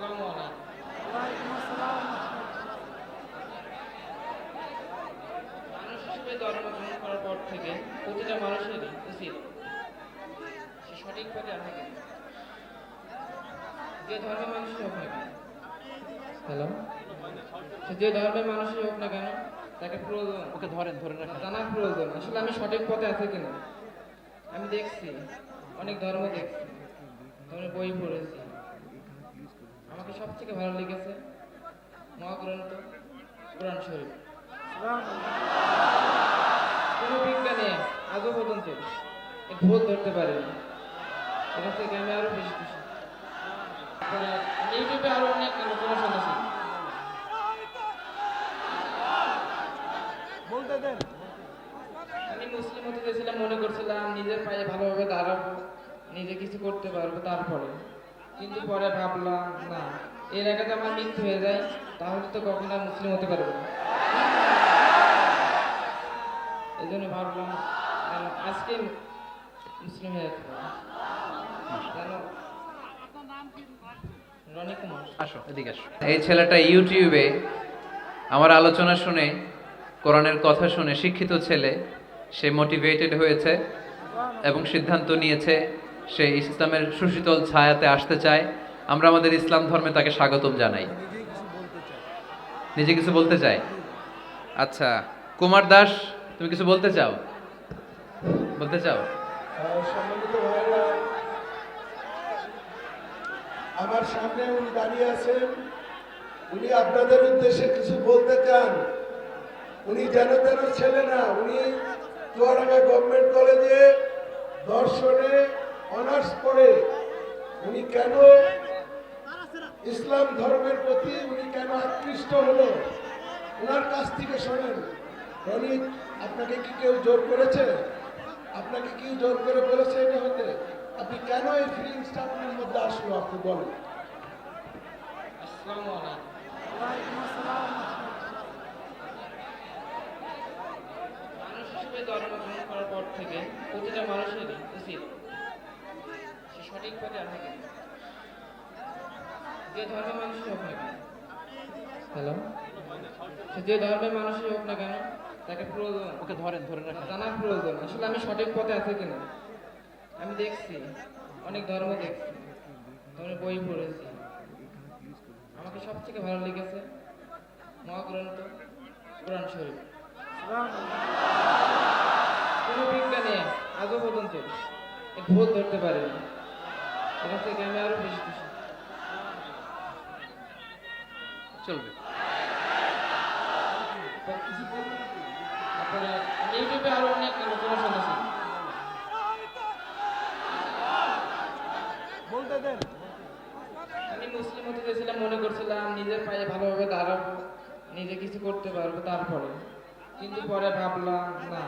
আসসালামু আলাইকুম মানুষ হিসেবে ধর্ম গ্রহণ করার পর থেকে প্রতিটা মানুষেরই উচিত সে সঠিক পথে কিনা যে ধর্মের মানুষই হোক না কেন হ্যালো সে যে ধর্মের মানুষই হোক না কেন তাকে প্রয়োজন। ওকে ধরেন ধরে রাখেন। জানার প্রয়োজন। আসলে আমি সঠিক পথে আছে কিনা? আমি দেখছি অনেক ধর্ম দেখছি। ধর্মের বই পড়েছি। আমাকে সবথেকে ভালো লেগেছে মহাগ্রন্থ কোরআন শরীফ। কোনো বিজ্ঞানী আজও পর্যন্ত এর ভূত ধরতে পারেনি। এটা থেকে আমি আরও বেশি খুশি। ইউটিউবে আরও অনেক আলোচনা শুনেছি আমি মুসলিম হতে চেয়েছিলাম মনে করছিলাম নিজের পায়ে ভালোভাবে দাঁড়াবো নিজে কিছু করতে পারব তারপরে। কিন্তু পরে ভাবলাম, না, এর আগে তো আমার মৃত্যু হয়ে যায়, তাহলে তো কখনো মুসলিম হতে পারব না। এই জন্য ভাবলাম আজকে মুসলিম হয়ে কুমার। আসো, এদিকে আসো। এই ছেলেটা ইউটিউবে আমার আলোচনা শুনে, কোরআনের কথা শুনে শিক্ষিত ছেলে, সে মোটিভেটেড হয়েছে এবং সিদ্ধান্ত নিয়েছে সে ইসলামের সুশীতল ছায়াতে আসতে চায়। আমরা আমাদের ইসলাম ধর্মে তাকে স্বাগতম জানাই। নিজে কিছু বলতে চাই আচ্ছা কুমার দাস, তুমি কিছু বলতে চাও? বলতে চাও? আমার সামনে উনি দাঁড়িয়ে আছেন। উনি আপনাদের উদ্দেশ্যে কিছু বলতে চান। উনি যেন তেন ছেলে না, উনি চুয়াডাঙ্গা গভর্নমেন্ট কলেজে দর্শনে অনার্স পড়ে উনি কেন ইসলাম ধর্মের প্রতি উনি কেন আকৃষ্ট হলো? ওনার কাছ থেকে শোনেন, রনিত, আপনাকে কি কেউ জোর করেছে? আপনাকে কি জোর করে বলেছে এটা হতে আপনি কেন এই ফিলিংসটা আপনার মধ্যে আসলো, আপনি বলেন। মানুষ হিসেবে ধর্ম গ্রহণ করার পর থেকে প্রতিটা মানুষেরই উচিত সঠিক পথে আছে কিনা যে ধর্মের মানুষই হোক না কেন। হ্যালো? সে যে ধর্মের মানুষই হোক না কেন তাকে প্রয়োজন। ওকে ধরেন ধরে রাখেন। জানার প্রয়োজন। আসলে আমি সঠিক পথে আছে কিনা? আমি দেখছি। অনেক ধর্ম দেখছি। ধর্মের বই পড়েছি। আমাকে সব থেকে ভালো লেগেছে মহাগ্রন্থ কোরআন শরীফ। কোনো বিজ্ঞানী আজও পর্যন্ত ভূত ধরতে পারেনি। এটা থেকে আমি আরও বেশি খুশি। চলবে। আমি ইউটিউবে আরও অনেক আলোচনা শুনেছি বলতে দেন। আমি মুসলিম হতে চেয়েছিলাম মনে করছিলাম নিজের পায়ে ভালোভাবে দাঁড়াবো নিজে কিছু করতে পারব তারপরে। কিন্তু পরে ভাবলাম না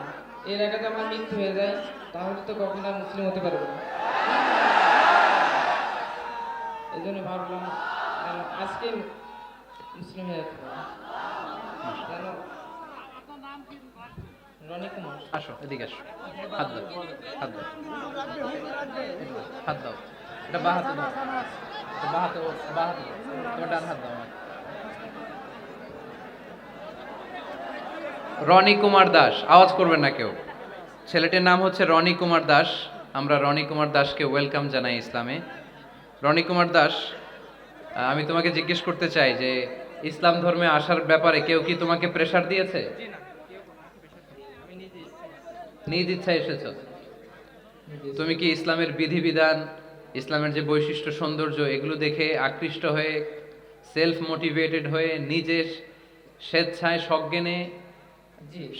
এর আগে তো আমার মৃত্যু হয়ে যায় তাহলে তো কখনো মুসলিম হতে পারব না। এই জন্য ভাবলাম আজকে মুসলিম হয়ে যেতে রনি কুমার। দাস, আওয়াজ করবেন না কেউ। ছেলেটির নাম হচ্ছে রনি কুমার দাস। আমরা রনি কুমার দাসকে ওয়েলকাম জানাই ইসলামে। রনি কুমার দাস আমি তোমাকে জিজ্ঞেস করতে চাই যে ইসলাম ধর্মে আসার ব্যাপারে কেউ কি তোমাকে প্রেশার দিয়েছে? নিজ ইচ্ছা এসেছ? তুমি কি ইসলামের বিধিবিধান ইসলামের যে বৈশিষ্ট্য সৌন্দর্য এগুলো দেখে আকৃষ্ট হয়ে সেলফ মোটিভেটেড হয়ে নিজের স্বেচ্ছায় সজ্ঞানে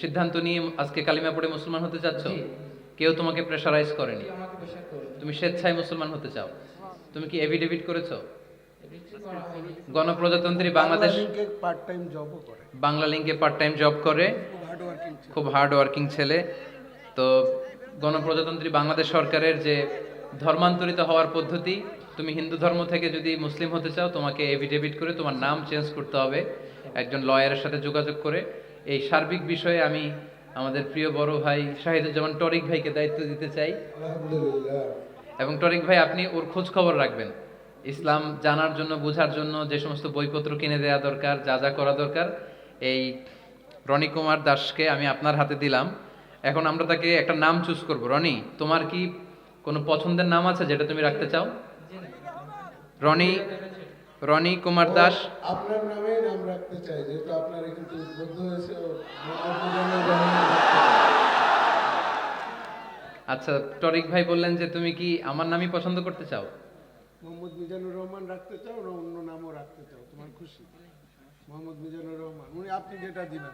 সিদ্ধান্ত নিয়ে আজকে কালিমা পড়ে মুসলমান হতে চাচ্ছ? কেউ তোমাকে প্রেশারাইজ করেনি। তুমি স্বেচ্ছায় মুসলমান হতে চাও? তুমি কি এভিডেভিট করেছ? গণপ্রজাতন্ত্রী বাংলাদেশ পার্ট টাইম জবও করে। বাংলা লিঙ্কে পার্ট টাইম জব করে। খুব হার্ড ওয়ার্কিং খুব হার্ড ওয়ার্কিং ছেলে। তো গণপ্রজাতন্ত্রী বাংলাদেশ সরকারের যে ধর্মান্তরিত হওয়ার পদ্ধতি তুমি হিন্দু ধর্ম থেকে যদি মুসলিম হতে চাও তোমাকে এভিডেভিট করে তোমার নাম চেঞ্জ করতে হবে। একজন লয়ারের সাথে যোগাযোগ করে। এই সার্বিক বিষয়ে আমি আমাদের প্রিয় বড় ভাই শাহিদুজ্জামান টরিক ভাইকে দায়িত্ব দিতে চাই। আলহামদুলিল্লাহ। এবং টরিক ভাই আপনি ওর খোঁজ খবর রাখবেন ইসলাম জানার জন্য বোঝার জন্য যে সমস্ত বইপত্র কিনে দেওয়া দরকার যা যা করা দরকার এই রনি কুমার দাসকে আমি আপনার হাতে দিলাম এখন আমরা তাকে একটা নাম চুজ করব রনি তোমার কি কোনো পছন্দের নাম আছে যেটা তুমি রাখতে চাও রনি রনি কুমার দাস আপনার নামেই নাম রাখতে চাই যেহেতু আপনার এখানে হয়েছে আচ্ছা টরিক ভাই বললেন যে তুমি কি আমার নামই পছন্দ করতে চাও? মোহাম্মদ মিজানুর রহমান রাখতে চাও না অন্য নামও রাখতে চাও? তোমার খুশি? মোহাম্মদ মিজানুর রহমান উনি আপনি যেটা দিবেন।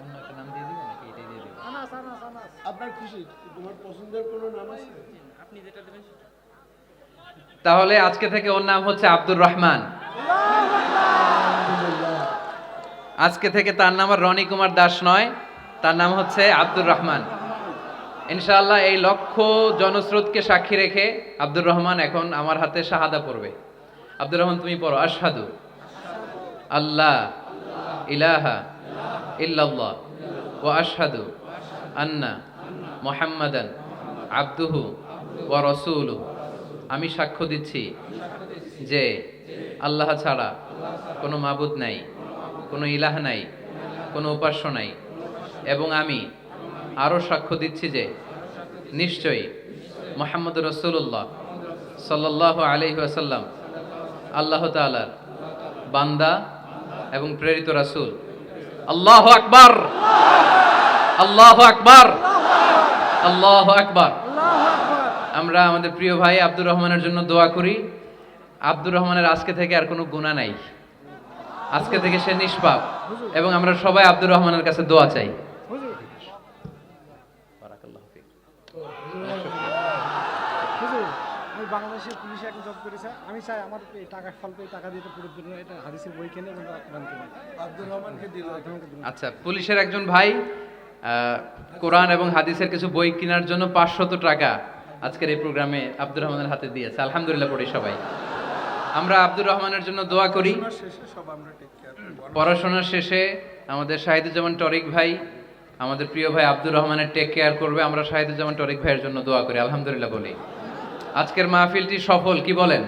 অন্য একটা নাম দিয়ে দিব নাকি এটাই দিয়ে দিব আপনার খুশি? তোমার পছন্দের কোনো নাম আছে? আপনি যেটা দেবেন তাহলে আজকে থেকে ওর নাম হচ্ছে আব্দুর রহমান। আজকে থেকে তার নাম আর রনি কুমার দাস নয়। তার নাম হচ্ছে আব্দুর রহমান। ইনশাআল্লাহ এই লক্ষ জনস্রোতকে সাক্ষী রেখে আব্দুর রহমান এখন আমার হাতে শাহাদা পড়বে। আব্দুর রহমান, তুমি পড়ো, আশহাদু আল্লাহ ইলাহা ইল্লাল্লাহ ওয়া আশহাদু আন্না মুহাম্মাদান আব্দুহু ওয়া রাসূলু আমি সাক্ষ্য দিচ্ছি যে আল্লাহ ছাড়া কোনো মাবুদ নাই, কোনো ইলাহ নাই, কোনো উপাস্য নাই। এবং আমি আরও সাক্ষ্য দিচ্ছি যে নিশ্চয়ই মোহাম্মদ রসুল্লাহ সাল্লাহ আলহি আসাল্লাম আল্লাহ তালার বান্দা এবং প্রেরিত রাসূল। আল্লাহ আকবার! আল্লাহ আকবার! আল্লাহ আকবার! আমরা আমাদের প্রিয় ভাই আব্দুর রহমানের জন্য দোয়া করি। আব্দুর রহমানের আজকে থেকে আর কোনো গুণা নাই। আজকে থেকে সে নিষ্পাপ। এবং আমরা সবাই আব্দুর রহমানের কাছে দোয়া চাই। বাংলাদেশের পুলিশে একটা জব করেছি। আমি চাই আমার এই টাকা স্বল্প এই টাকা দিয়ে পুরো জন্য এটা হাদিসের বই কিনে এবং আব্দুর রহমানকে দিল আচ্ছা পুলিশের একজন ভাই কোরআন এবং হাদিসের কিছু বই কেনার জন্য পাঁচশত টাকা আজকের এই প্রোগ্রামে আব্দুর রহমানের হাতে দিয়েছে। আলহামদুলিল্লাহ পড়ি সবাই। আমরা আব্দুর রহমানের জন্য দোয়া করি। পড়াশোনার শেষে আমাদের শাহিদুজ্জামান টরিক ভাই আমাদের প্রিয় ভাই আব্দুর রহমানের টেক কেয়ার করবে। আমরা শাহিদুজ্জামান টরিক ভাইয়ের জন্য দোয়া করি। আলহামদুলিল্লাহ বলি। আজকের মাহফিলটি সফল কি বলেন?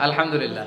আলহামদুলিল্লাহ।